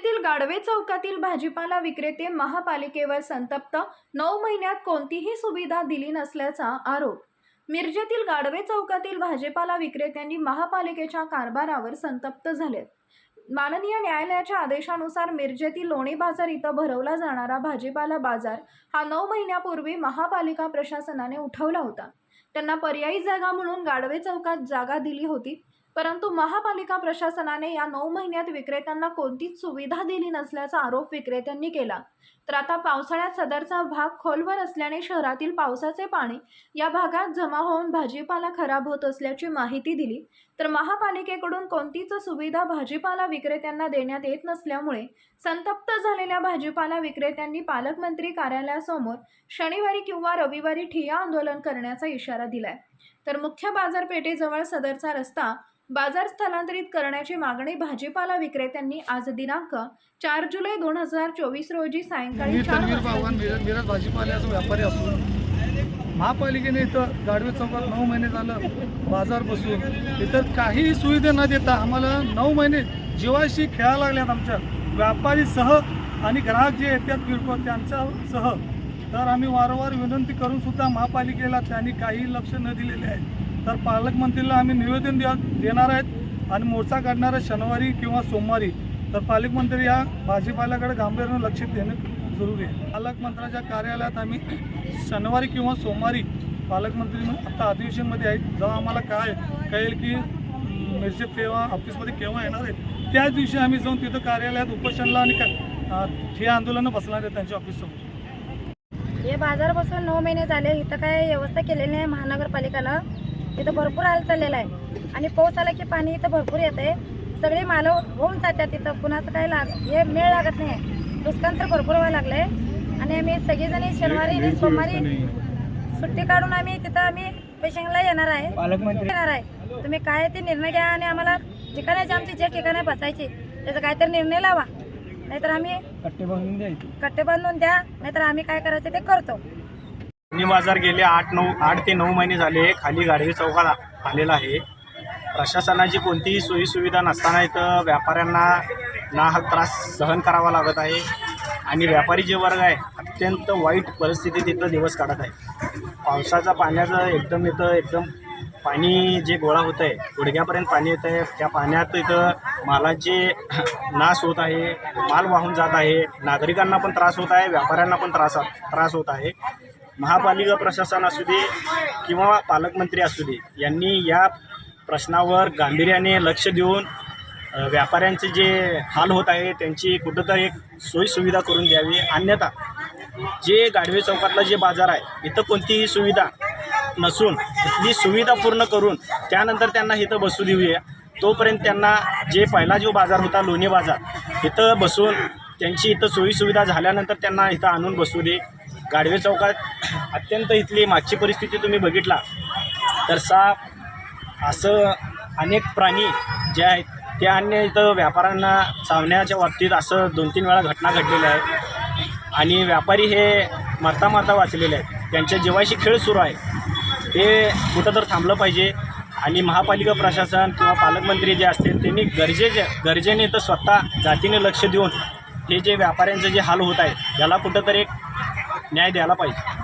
मुंबईतील गाडवे चौकातील भाजीपाला विक्रेते महापालिकेवर संतप्त. नऊ महिन्यात कोणतीही सुविधा दिली नसल्याचा आरोप. मिरजेतील गाडवे चौकातील भाजीपाला विक्रेत्यांनी महापालिकेच्या कारभारावर संतप्त झालेत माननीय न्यायालयाच्या आदेशानुसार मिरजेतील लोणी बाजार इथं भरवला जाणारा भाजीपाला बाजार हा नऊ महिन्यापूर्वी महापालिका प्रशासनाने उठवला होता. त्यांना पर्यायी जागा म्हणून गाडवे चौकात जागा दिली होती. परंतु महापालिका प्रशासनाने या नऊ महिन्यात विक्रेत्यांना कोणतीच सुविधा दिली नसल्याचा आरोप विक्रेत्यांनी केला. तर आता पावसाळ्यात सदरचा भाग खोलवर असल्याने शहरातील पावसाचे पाणी या भागात जमा होऊन भाजीपाला खराब होत असल्याची माहिती दिली. तर महापालिकेकडून कोणतीच सुविधा भाजीपाला विक्रेत्यांना देण्यात येत नसल्यामुळे संतप्त झालेल्या भाजीपाला विक्रेत्यांनी पालकमंत्री कार्यालयासमोर शनिवारी किंवा रविवारी ठिय्या आंदोलन करण्याचा इशारा दिलाय. तर मुख्य बाजारपेठेजवळ सदरचा रस्ता बाजार स्थलांतरित करण्याची मागणी भाजीपाला विक्रेत्यांनी आज दिनांक चार जुलै दोन हजार चोवीस रोजी सायंकाळी मी चार तन्वीर वाजता बागवान मिरज मिरज भाजीपाल्याचा व्यापारी असून महापालिकेने इथं गाडवे चौकात नऊ महिने झालं बाजार बसून. इथं काहीही सुविधा न देता आम्हाला नऊ महिने जीवाशी खेळायला लागल्यात आमच्या व्यापारीसह आणि ग्राहक जे येतात किरकोळ त्यांच्यासह तर आम्ही वारंवार विनंती करून सुद्धा महापालिकेला त्यांनी काही लक्ष न दिलेले आहे तर पालकमंत्रीला आम्ही निवेदन द्या देणार आहेत आणि मोर्चा काढणार आहे शनिवारी किंवा सोमवारी. तर पालकमंत्री या भाजीपाल्याकडे गांभीर्यानं लक्ष देणं जरुरी आहे. पालकमंत्र्याच्या कार्यालयात आम्ही शनिवारी किंवा सोमवारी पालकमंत्री आता अधिवेशनमध्ये आहेत. जेव्हा आम्हाला काय कळेल की अं, केव्हा ऑफिसमध्ये केव्हा येणार आहे त्याच दिवशी आम्ही जाऊन तिथं कार्यालयात उपोषणला आणि काय आंदोलनं बसणार आहे त्यांच्या ऑफिससमोर. हे बाजार बसून नऊ महिने झाले इथं काय व्यवस्था केलेली नाही महानगरपालिकाला इथं भरपूर हाल चाललेला आहे. आणि पाऊस आला की पाणी इथं भरपूर येत आहे सगळे माल होऊन जातात इथं. कुणाचं काय लाग हे मेळ लागत नाही. नुकसान तर भरपूर व्हायला लागलंय. आणि आम्ही सगळेजणी शनिवारी आणि सोमवारी सुट्टी काढून आम्ही तिथं आम्ही पेशंटला येणार आहे. पालकमंत्री. येणार आहे. तुम्ही काय ते निर्णय घ्या आणि आम्हाला ठिकाणाचे आमचे जे ठिकाणे बसायचे त्याचा काहीतरी निर्णय लावा. नाहीतर आम्ही कट्टे बांधून द्यायचे. कट्टे बांधून द्या नाहीतर आम्ही काय करायचं ते करतो. मी बाजार गेले आठ नऊ आठ ते नऊ महिने झाले. खाली गाडवे चौकात आलेला आहे. प्रशासनाची कोणतीही सोयीसुविधा नसताना इथं व्यापाऱ्यांना नाहक त्रास सहन करावा लागत आहे. आणि व्यापारी जे वर्ग आहे अत्यंत वाईट परिस्थितीत इथं दिवस काढत आहे. पावसाचा पाण्याचं एकदम इथं एकदम पाणी जे गोळा होतं आहे गुडघ्यापर्यंत पाणी येत आहे त्या पाण्यात इथं मालाचे नाश होत आहे माल वाहून जात आहे नागरिकांना पण त्रास होत आहे व्यापाऱ्यांना पण त्रास त्रास होत आहे. महापालिका प्रशासन असू दे किंवा पालकमंत्री असू दे यांनी या प्रश्नावर गांभीर्याने लक्ष देऊन व्यापाऱ्यांचे जे हाल होत आहे त्यांची कुठंतरी एक सोयीसुविधा करून द्यावी. अन्यथा जे गाडवे चौकातला जे बाजार आहे इथं कोणतीही सुविधा नसून ही सुविधा पूर्ण करून त्यानंतर त्यांना इथं बसू देऊया. तोपर्यंत त्यांना जे पहिला जो बाजार होता लोणी बाजार इथं बसून त्यांची इथं सोयीसुविधा झाल्यानंतर त्यांना इथं आणून बसू दे. गाडवे चौकात अत्यंत इथली मागची परिस्थिती तुम्ही बघितला. तर साप असं अनेक प्राणी जे आहेत ते अन्य इथं व्यापाऱ्यांना चावण्याच्या बाबतीत असं दोन तीन वेळा घटना घडलेल्या आहेत. आणि व्यापारी हे मरता मरता वाचलेले आहेत. त्यांच्या जीवाशी खेळ सुरू आहे. ते कुठं तर थांबलं पाहिजे. आणि महापालिका प्रशासन किंवा पालकमंत्री जे असतील त्यांनी गरजेचे गरजेने तर स्वतः जातीने लक्ष देऊन हे जे व्यापाऱ्यांचे जे हाल होत आहे याला कुठंतरी एक न्याय द्यायला पाहिजे.